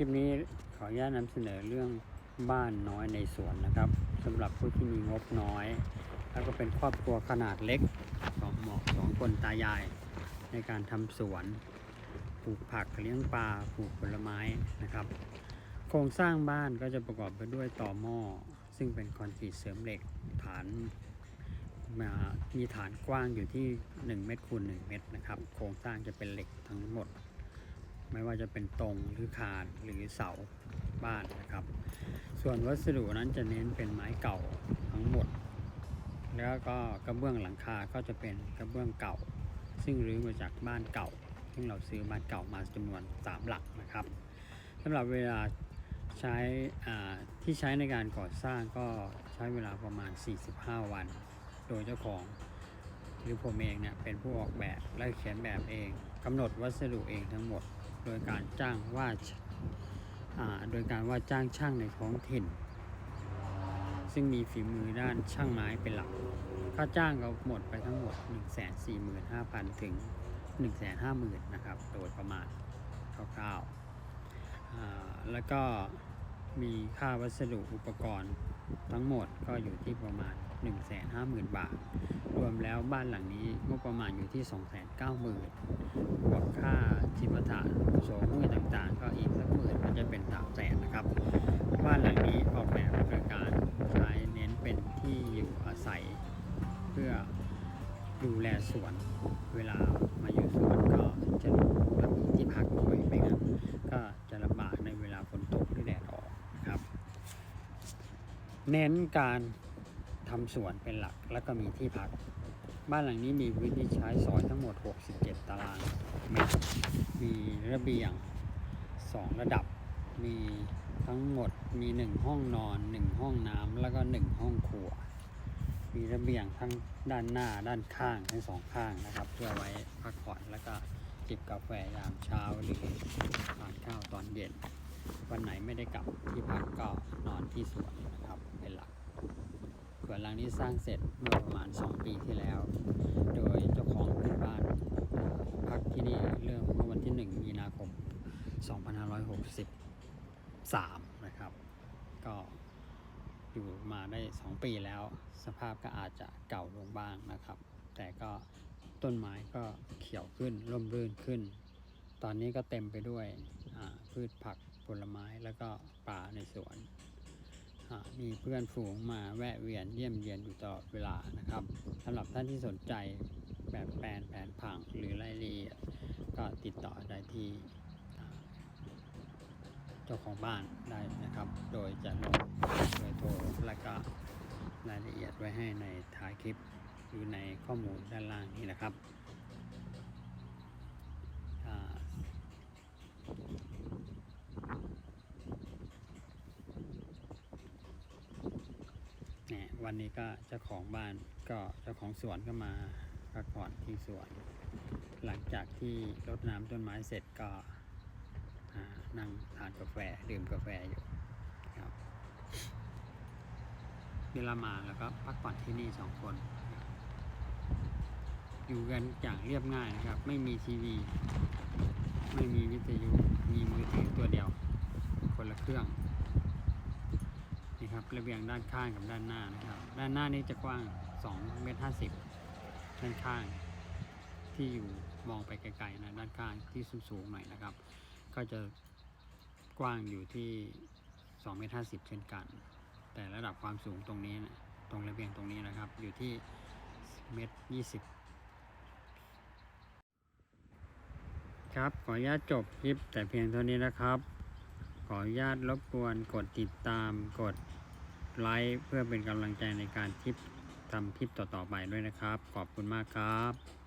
ลิปนี้ขออนุญาตนำเสนอเรื่องบ้านน้อยในสวนนะครับสำหรับผู้ที่มีงบน้อย แล้วก็เป็นครอบครัวขนาดเล็กสองเหมาะสองคนตายาย ในการทำสวนปลูกผักเลี้ยงปลาปลูกผลไม้นะครับ โครงสร้างบ้านก็จะประกอบไปด้วยต่อหม้อ ซึ่งเป็นคอนกรีตเสริมเหล็กฐานมามีฐานกว้างอยู่ที่ 1 เมตรคูณ1เมตรนะครับ โครงสร้างจะเป็นเหล็กทั้งหมด ไม่ว่าจะเป็นตรงหรือคานหรือเสาบ้านนะครับ ส่วนวัสดุนั้นจะเน้นเป็นไม้เก่าทั้งหมด แล้วก็กระเบื้องหลังคาก็จะเป็นกระเบื้องเก่า ซึ่งรื้อมาจากบ้านเก่า ซึ่งเราซื้อบ้านเก่ามาจำนวน 3 หลักนะครับสำหรับเวลาใช้ที่ใช้ในการก่อสร้างก็ใช้เวลาประมาณ 45 วัน โดยเจ้าของหรือผมเองเนี่ยเป็นผู้ออกแบบและเขียนแบบเองกำหนดวัสดุเองทั้งหมด โดยการจ้างว่าโดยการว่าจ้างช่างในท้องถิ่น ซึ่งมีฝีมือด้านช่างไม้เป็นหลัก ค่าจ้างก็หมดไปทั้งหมด 145,000 ถึง 150,000 นะครับ โดยประมาณคร่าวๆแล้วก็มีค่าวัสดุอุปกรณ์ ทั้งหมดก็อยู่ที่ประมาณ 150,000 บาท รวมแล้วบ้านหลังนี้งบประมาณอยู่ที่ 290,000บวกค่าจิปาถะโสมุยต่างๆ ก็อีกสักหมื่นก็จะเป็น3 0 0 0 0นะครับ บ้านหลังนี้ออกแบบโดยการใช้เน้นเป็นที่อยู่อาศัย เพื่อดูแลสวน เวลามาอยู่สวนก็จะมีที่พักด้วยไม่งั้นก็จะลำบากในเวลาฝนตก เน้นการทำสวนเป็นหลักแล้วก็มีที่พัก บ้านหลังนี้มีพื้นที่ใช้สอยทั้งหมด 67 ตารางเมตรมีระเบียง 2 ระดับ มีทั้งหมดมี 1 ห้องนอน 1 ห้องน้ำแล้วก็ 1 ห้องครัว มีระเบียงทั้งด้านหน้าด้านข้างทั้งสองข้างนะครับ เพื่อไว้พักผ่อนแล้วก็จิบกาแฟยามเช้าหรือทานข้าวตอนเย็น วันไหนไม่ได้กลับที่พักก็นอนที่สวนนะครับเป็นหลักสวนหลังนี้สร้างเสร็จเมื่อประมาณ 2 ปีที่แล้ว โดยเจ้าของเป็นบ้านพักที่นี่เริ่มเมื่อวันที่ 1 มีนาคม 2563 นะครับ ก็อยู่มาได้ 2 ปีแล้ว สภาพก็อาจจะเก่าลงบ้างนะครับ แต่ก็ต้นไม้ก็เขียวขึ้นร่มรื่นขึ้น ตอนนี้ก็เต็มไปด้วยพืชผัก ลไม้แล้วก็ป่าในสวน มีเพื่อนฝูงมาแวะเวียนเยี่ยมเยียนอยู่ตลอดเวลานะครับสำหรับท่านที่สนใจแบบแปลนแผนผังหรือรายละเอียดก็ติดต่อได้ที่เจ้าของบ้านได้นะครับ โดยจะลงเบอร์โทรและก็รายละเอียดไว้ให้ในท้ายคลิปอยู่ในข้อมูลด้านล่างนี้นะครับอ่า เนี่ย วันนี้ก็เจ้าของบ้านก็เจ้าของสวนก็มาพักผ่อนที่สวน หลังจากที่รดน้ำต้นไม้เสร็จก็นั่งทานกาแฟดื่มกาแฟอยู่ครับเวลามาแล้วก็พักผ่อนที่นี่สองคน อยู่กันอย่างเรียบง่ายนะครับ ไม่มีทีวี ไม่มีวิทยุมีมือถือตัวเดียว คนละเครื่อง ครับระเบียงด้านข้างกับด้านหน้านะครับ ด้านหน้านี้จะกว้าง2เมตร50ด้านข้าง ที่อยู่มองไปไกลๆนะด้านข้างที่สูงๆหน่อยนะครับ ก็จะกว้างอยู่ที่2เมตร50เช่นกัน แต่ระดับความสูงตรงนี้นะตรงระเบียงตรงนี้นะครับ อยู่ที่เมตร20ครับ ขออนุญาตจบคลิปแต่เพียงเท่านี้นะครับ ขออนุญาตรบกวนกดติดตามกด ไลค์เพื่อเป็นกำลังใจในการทิปทำคลิปต่อๆไปด้วยนะครับ ขอบคุณมากครับ